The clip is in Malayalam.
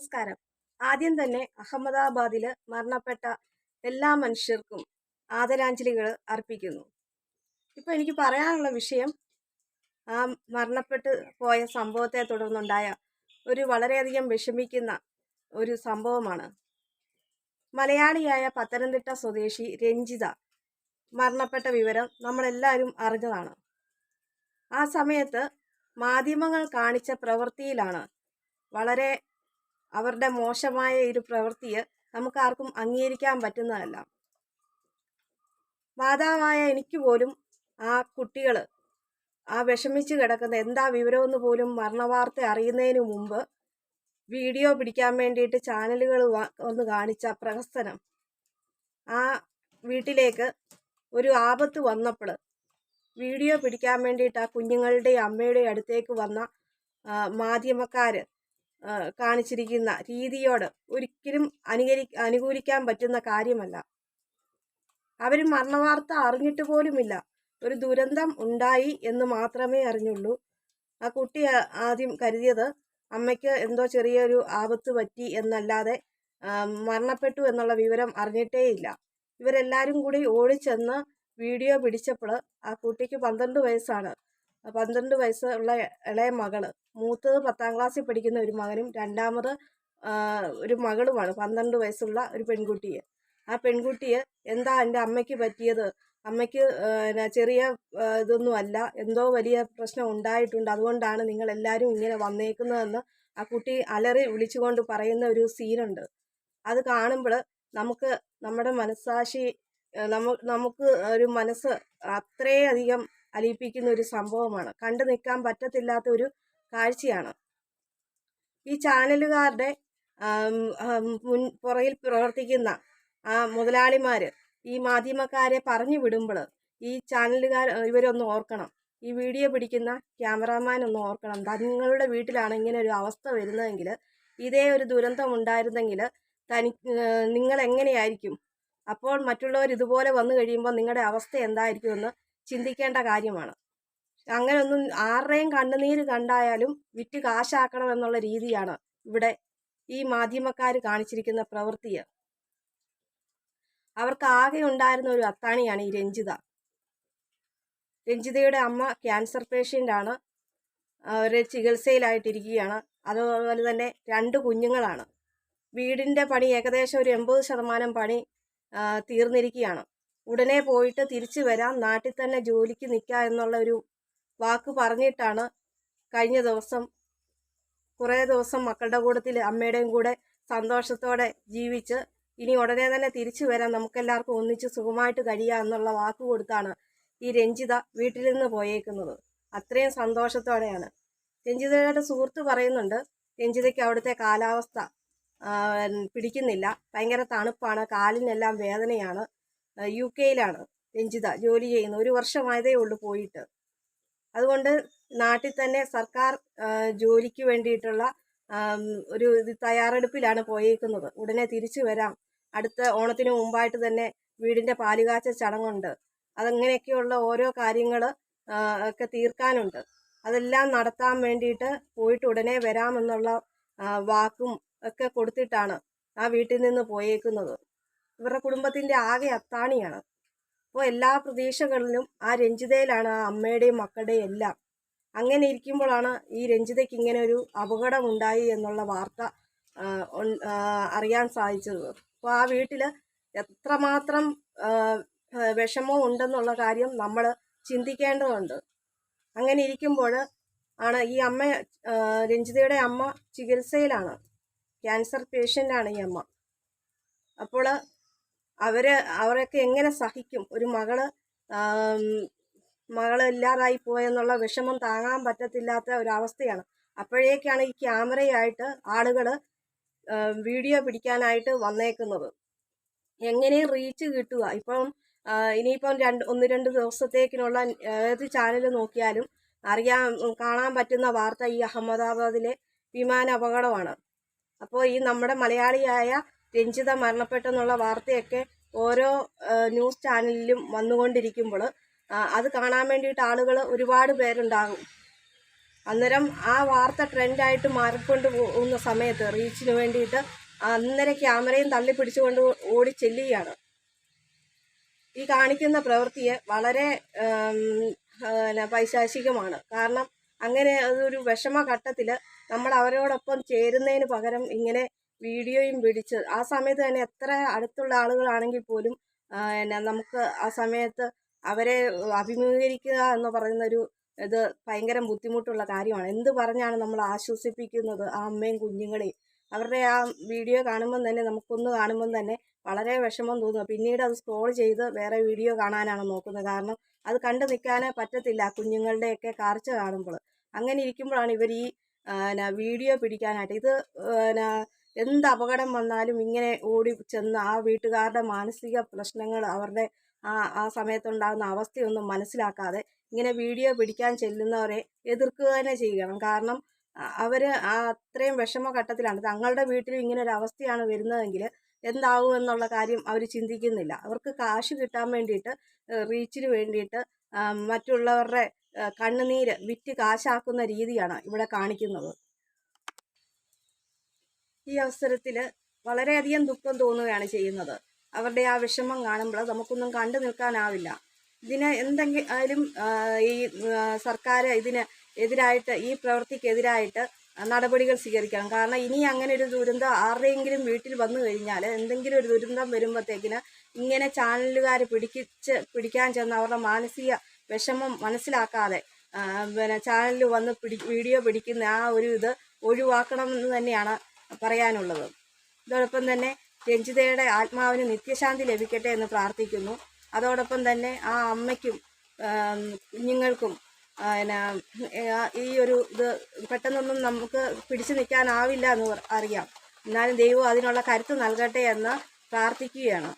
നമസ്കാരം. ആദ്യം തന്നെ അഹമ്മദാബാദിൽ മരണപ്പെട്ട എല്ലാ മനുഷ്യർക്കും ആദരാഞ്ജലികൾ അർപ്പിക്കുന്നു. ഇപ്പൊ എനിക്ക് പറയാനുള്ള വിഷയം ആ മരണപ്പെട്ട് പോയ സംഭവത്തെ തുടർന്നുണ്ടായ ഒരു വളരെയധികം വിഷമിക്കുന്ന ഒരു സംഭവമാണ്. മലയാളിയായ പത്തനംതിട്ട സ്വദേശി രഞ്ജിത മരണപ്പെട്ട വിവരം നമ്മളെല്ലാവരും അറിഞ്ഞതാണ്. ആ സമയത്ത് മാധ്യമങ്ങൾ കാണിച്ച പ്രവൃത്തിയിലാണ് വളരെ അവരുടെ മോശമായ ഒരു പ്രവൃത്തിയെ നമുക്കാർക്കും അംഗീകരിക്കാൻ പറ്റുന്നതല്ല. മാതാവായ എനിക്ക് പോലും ആ കുട്ടികൾ ആ വിഷമിച്ച് കിടക്കുന്ന എന്താ വിവരമെന്ന് പോലും മരണവാർത്ത അറിയുന്നതിന് മുമ്പ് വീഡിയോ പിടിക്കാൻ വേണ്ടിയിട്ട് ചാനലുകൾ ഒന്ന് കാണിച്ച പ്രഹസനം. ആ വീട്ടിലേക്ക് ഒരു ആപത്ത് വന്നപ്പോൾ വീഡിയോ പിടിക്കാൻ വേണ്ടിയിട്ട് ആ കുഞ്ഞുങ്ങളുടെയും അമ്മയുടെയും അടുത്തേക്ക് വന്ന മാധ്യമക്കാർ കാണിച്ചിരിക്കുന്ന രീതിയോട് ഒരിക്കലും അനുകരി അനുകൂലിക്കാൻ പറ്റുന്ന കാര്യമല്ല. അവർ മരണവാർത്ത അറിഞ്ഞിട്ട് പോലുമില്ല. ഒരു ദുരന്തം ഉണ്ടായി എന്ന് മാത്രമേ അറിഞ്ഞുള്ളൂ. ആ കുട്ടി ആദ്യം കരുതിയത് അമ്മയ്ക്ക് എന്തോ ചെറിയൊരു ആപത്ത് പറ്റി എന്നല്ലാതെ മരണപ്പെട്ടു എന്നുള്ള വിവരം അറിഞ്ഞിട്ടേയില്ല. ഇവരെല്ലാവരും കൂടി ഓടിച്ചെന്ന് വീഡിയോ പിടിച്ചപ്പോൾ ആ കുട്ടിക്ക് പന്ത്രണ്ട് വയസ്സാണ്. പന്ത്രണ്ട് വയസ്സുള്ള ഇളയ മകൾ. മൂത്തത് പത്താം ക്ലാസ്സിൽ പഠിക്കുന്ന ഒരു മകനും രണ്ടാമത് ഒരു മകളുമാണ് പന്ത്രണ്ട് വയസ്സുള്ള ഒരു പെൺകുട്ടിയെ. ആ പെൺകുട്ടിയെ എന്താ എന്റെ അമ്മയ്ക്ക് പറ്റിയത്? അമ്മയ്ക്ക് ചെറിയ ഇതൊന്നും അല്ല. എന്തോ വലിയ പ്രശ്നം ഉണ്ടായിട്ടുണ്ട്. അതുകൊണ്ടാണ് നിങ്ങൾ എല്ലാവരും ഇങ്ങനെ വന്നേക്കുന്നതെന്ന് ആ കുട്ടി അലറി വിളിച്ചുകൊണ്ട് പറയുന്ന ഒരു സീനുണ്ട്. അത് കാണുമ്പോൾ നമുക്ക് നമ്മുടെ മനസ്സാക്ഷി നമുക്ക് ഒരു മനസ്സ് അത്രയധികം അലിയിപ്പിക്കുന്ന ഒരു സംഭവമാണ്. കണ്ടു നിൽക്കാൻ പറ്റത്തില്ലാത്ത ഒരു കാഴ്ചയാണ്. ഈ ചാനലുകാരുടെ മുൻ പുറകിൽ പ്രവർത്തിക്കുന്ന ആ മുതലാളിമാർ ഈ മാധ്യമക്കാരെ പറഞ്ഞു വിടുമ്പോൾ ഈ ചാനലുകാർ ഇവരൊന്ന് ഓർക്കണം. ഈ വീഡിയോ പിടിക്കുന്ന ക്യാമറാമാൻ ഒന്ന് ഓർക്കണം. തങ്ങളുടെ വീട്ടിലാണ് ഇങ്ങനെ ഒരു അവസ്ഥ വരുന്നതെങ്കിൽ ഇതേ ഒരു ദുരന്തം ഉണ്ടായിരുന്നെങ്കിൽ തനി നിങ്ങൾ എങ്ങനെയായിരിക്കും അപ്പോൾ മറ്റുള്ളവർ ഇതുപോലെ വന്നു കഴിയുമ്പോൾ നിങ്ങളുടെ അവസ്ഥ എന്തായിരിക്കുമെന്ന് ചിന്തിക്കേണ്ട കാര്യമാണ്. അങ്ങനെയൊന്നും ആരുടെയും കണ്ണുനീര് കണ്ടായാലും വിറ്റ് കാശാക്കണം എന്നുള്ള രീതിയാണ് ഇവിടെ ഈ മാധ്യമക്കാർ കാണിച്ചിരിക്കുന്ന പ്രവൃത്തി അവർക്ക് ആകെ ഉണ്ടായിരുന്ന ഒരു അത്താണിയാണ് ഈ രഞ്ജിത. രഞ്ജിതയുടെ അമ്മ ക്യാൻസർ പേഷ്യന്റ് ആണ് അവരെ ചികിത്സയിലായിട്ടിരിക്കുകയാണ്. അതുപോലെ തന്നെ രണ്ട് കുഞ്ഞുങ്ങളാണ്. വീടിന്റെ പണി ഏകദേശം ഒരു എൺപത് ശതമാനം പണി തീർന്നിരിക്കുകയാണ്. ഉടനെ പോയിട്ട് തിരിച്ചു വരാം. നാട്ടിൽ തന്നെ ജോലിക്ക് നിൽക്കുക എന്നുള്ള ഒരു വാക്ക് പറഞ്ഞിട്ടാണ് കഴിഞ്ഞ ദിവസം കുറേ ദിവസം മക്കളുടെ കൂട്ടത്തിൽ അമ്മയുടെയും കൂടെ സന്തോഷത്തോടെ ജീവിച്ച് ഇനി ഉടനെ തന്നെ തിരിച്ചു വരാം. നമുക്കെല്ലാവർക്കും ഒന്നിച്ച് സുഖമായിട്ട് കഴിയുക എന്നുള്ള വാക്ക് കൊടുത്താണ് ഈ രഞ്ജിത വീട്ടിൽ നിന്ന് പോയേക്കുന്നത്. അത്രയും സന്തോഷത്തോടെയാണ്. രഞ്ജിതയുടെ സുഹൃത്ത് പറയുന്നുണ്ട് രഞ്ജിതയ്ക്ക് അവിടുത്തെ കാലാവസ്ഥ പിടിക്കുന്നില്ല. ഭയങ്കര തണുപ്പാണ് കാലിനെല്ലാം വേദനയാണ്. യു കെയിലാണ് രഞ്ജിത ജോലി ചെയ്യുന്നത്. ഒരു വർഷമായതേ ഉള്ളൂ പോയിട്ട്. അതുകൊണ്ട് നാട്ടിൽ തന്നെ സർക്കാർ ജോലിക്ക് വേണ്ടിയിട്ടുള്ള ഒരു തയ്യാറെടുപ്പിലാണ് പോയേക്കുന്നത്. ഉടനെ തിരിച്ചു വരാം. അടുത്ത ഓണത്തിന് മുമ്പായിട്ട് തന്നെ വീടിന്റെ പാലുകാച്ച ചടങ്ങുണ്ട്. അതങ്ങനെയൊക്കെയുള്ള ഓരോ കാര്യങ്ങൾ ഒക്കെ തീർക്കാനുണ്ട്. അതെല്ലാം നടത്താൻ വേണ്ടിയിട്ട് പോയിട്ട് ഉടനെ വരാമെന്നുള്ള വാക്കും ഒക്കെ കൊടുത്തിട്ടാണ് ആ വീട്ടിൽ നിന്ന് പോയേക്കുന്നത്. ഇവരുടെ കുടുംബത്തിന്റെ ആകെ അത്താണിയാണ്. അപ്പോൾ എല്ലാ പ്രതീക്ഷകളിലും ആ രഞ്ജിതയിലാണ് ആ അമ്മയുടെയും മക്കളുടെയും എല്ലാം. അങ്ങനെ ഇരിക്കുമ്പോഴാണ് ഈ രഞ്ജിതയ്ക്ക് ഇങ്ങനെ ഒരു അപകടമുണ്ടായി എന്നുള്ള വാർത്ത അറിയാൻ സാധിച്ചത്. അപ്പോൾ ആ വീട്ടിൽ എത്രമാത്രം വിഷമം ഉണ്ടെന്നുള്ള കാര്യം നമ്മൾ ചിന്തിക്കേണ്ടതുണ്ട്. അങ്ങനെ ഇരിക്കുമ്പോൾ ആണ് ഈ അമ്മ രഞ്ജിതയുടെ അമ്മ ചികിത്സയിലാണ്. ക്യാൻസർ പേഷ്യന്റാണ് ഈ അമ്മ. അപ്പോൾ അവർ അവരൊക്കെ എങ്ങനെ സഹിക്കും? ഒരു മകൾ മകൾ ഇല്ലാതായി പോയെന്നുള്ള വിഷമം താങ്ങാൻ പറ്റത്തില്ലാത്ത ഒരവസ്ഥയാണ്. അപ്പോഴേക്കാണ് ഈ ക്യാമറയായിട്ട് ആളുകൾ വീഡിയോ പിടിക്കാനായിട്ട് വന്നേക്കുന്നത്. എങ്ങനെയും റീച്ച് കിട്ടുക? ഇപ്പം ഇനിയിപ്പം രണ്ട് ഒന്ന് രണ്ട് ദിവസത്തേക്കിനുള്ള ഏത് ചാനൽ നോക്കിയാലും അറിയാൻ കാണാൻ പറ്റുന്ന വാർത്ത ഈ അഹമ്മദാബാദിലെ വിമാന അപകടമാണ് അപ്പോൾ ഈ നമ്മുടെ മലയാളിയായ രഞ്ജിത മരണപ്പെട്ടെന്നുള്ള വാർത്തയൊക്കെ ഓരോ ന്യൂസ് ചാനലിലും വന്നുകൊണ്ടിരിക്കുമ്പോൾ അത് കാണാൻ വേണ്ടിയിട്ട് ആളുകൾ ഒരുപാട് പേരുണ്ടാകും. അന്നേരം ആ വാർത്ത ട്രെൻഡായിട്ട് മാറിക്കൊണ്ട് പോകുന്ന സമയത്ത് റീച്ചിന് വേണ്ടിയിട്ട് അന്നേരം ക്യാമറയും തള്ളി പിടിച്ചുകൊണ്ട് ഓടി ചെല്ലുകയാണ്. ഈ കാണിക്കുന്ന പ്രവൃത്തിയെ വളരെ പൈശാചികമാണ്. കാരണം അങ്ങനെ അതൊരു വിഷമ ഘട്ടത്തിൽ നമ്മൾ അവരോടൊപ്പം ചേരുന്നതിന് പകരം ഇങ്ങനെ വീഡിയോയും പിടിച്ച് ആ സമയത്ത് തന്നെ എത്ര അടുത്തുള്ള ആളുകളാണെങ്കിൽ പോലും ആ, പിന്നെ നമുക്ക് ആ സമയത്ത് അവരെ അഭിമുഖീകരിക്കുക എന്ന് പറയുന്നൊരു ഇത് ഭയങ്കര ബുദ്ധിമുട്ടുള്ള കാര്യമാണ്. എന്ത് പറഞ്ഞാണ് നമ്മൾ ആശ്വസിപ്പിക്കുന്നത് ആ അമ്മയും കുഞ്ഞുങ്ങളെയും? അവരുടെ ആ വീഡിയോ കാണുമ്പം തന്നെ നമുക്കൊന്ന് കാണുമ്പം തന്നെ വളരെ വിഷമം തോന്നുക. പിന്നീട് അത് സ്ക്രോൾ ചെയ്ത് വേറെ വീഡിയോ കാണാനാണ് നോക്കുന്നത്. കാരണം അത് കണ്ടു നിൽക്കാനേ പറ്റത്തില്ല കുഞ്ഞുങ്ങളുടെയൊക്കെ കാർച്ച കാണുമ്പോൾ. അങ്ങനെ ഇരിക്കുമ്പോഴാണ് ഇവർ ഈ വീഡിയോ പിടിക്കാനായിട്ട്. ഇത് എന്ത് അപകടം വന്നാലും ഇങ്ങനെ ഓടി ചെന്ന് ആ വീട്ടുകാരുടെ മാനസിക പ്രശ്നങ്ങൾ അവരുടെ ആ ആ സമയത്തുണ്ടാകുന്ന അവസ്ഥയൊന്നും മനസ്സിലാക്കാതെ ഇങ്ങനെ വീഡിയോ പിടിക്കാൻ ചെല്ലുന്നവരെ എതിർക്കുക തന്നെ ചെയ്യണം. കാരണം അവർ അത്രയും വിഷമഘട്ടത്തിലാണ്. തങ്ങളുടെ വീട്ടിലും ഇങ്ങനെ ഒരു അവസ്ഥയാണ് വരുന്നതെങ്കിൽ എന്താവും എന്നുള്ള കാര്യം അവർ ചിന്തിക്കുന്നില്ല. അവർക്ക് കാശ് കിട്ടാൻ വേണ്ടിയിട്ട് റീച്ചിന് വേണ്ടിയിട്ട് മറ്റുള്ളവരുടെ കണ്ണുനീര് വിറ്റ് കാശാക്കുന്ന രീതിയാണ് ഇവിടെ കാണിക്കുന്നത്. ഈ അവസരത്തിൽ വളരെയധികം ദുഃഖം തോന്നുകയാണ് ചെയ്യുന്നത്. അവരുടെ ആ വിഷമം കാണുമ്പോൾ നമുക്കൊന്നും കണ്ടു നിൽക്കാനാവില്ല. ഇതിന് എന്തെങ്കിലും ഈ സർക്കാർ ഇതിന് എതിരായിട്ട് ഈ പ്രവൃത്തിക്കെതിരായിട്ട് നടപടികൾ സ്വീകരിക്കണം. കാരണം ഇനി അങ്ങനെ ഒരു ദുരന്തം ആരുടെയെങ്കിലും വീട്ടിൽ വന്നു കഴിഞ്ഞാൽ എന്തെങ്കിലും ഒരു ദുരന്തം വരുമ്പോഴത്തേക്കിന് ഇങ്ങനെ ചാനലുകാർ പിടിക്കിച്ച് പിടിക്കാൻ ചെന്ന് അവരുടെ മാനസിക വിഷമം മനസ്സിലാക്കാതെ പിന്നെ ചാനലിൽ വന്ന് പിടി വീഡിയോ പിടിക്കുന്ന ആ ഒരു ഇത് ഒഴിവാക്കണം എന്ന് തന്നെയാണ് പറയാനുള്ളത്. ഇതോടൊപ്പം തന്നെ രഞ്ജിതയുടെ ആത്മാവിന് നിത്യശാന്തി ലഭിക്കട്ടെ എന്ന് പ്രാർത്ഥിക്കുന്നു. അതോടൊപ്പം തന്നെ ആ അമ്മയ്ക്കും കുഞ്ഞുങ്ങൾക്കും ഈ ഒരു ഇത് പെട്ടെന്നൊന്നും നമുക്ക് പിടിച്ചു നിൽക്കാനാവില്ല എന്ന് അറിയാം. എന്നാലും ദൈവം അതിനുള്ള കരുത്ത് നൽകട്ടെ എന്ന് പ്രാർത്ഥിക്കുകയാണ്.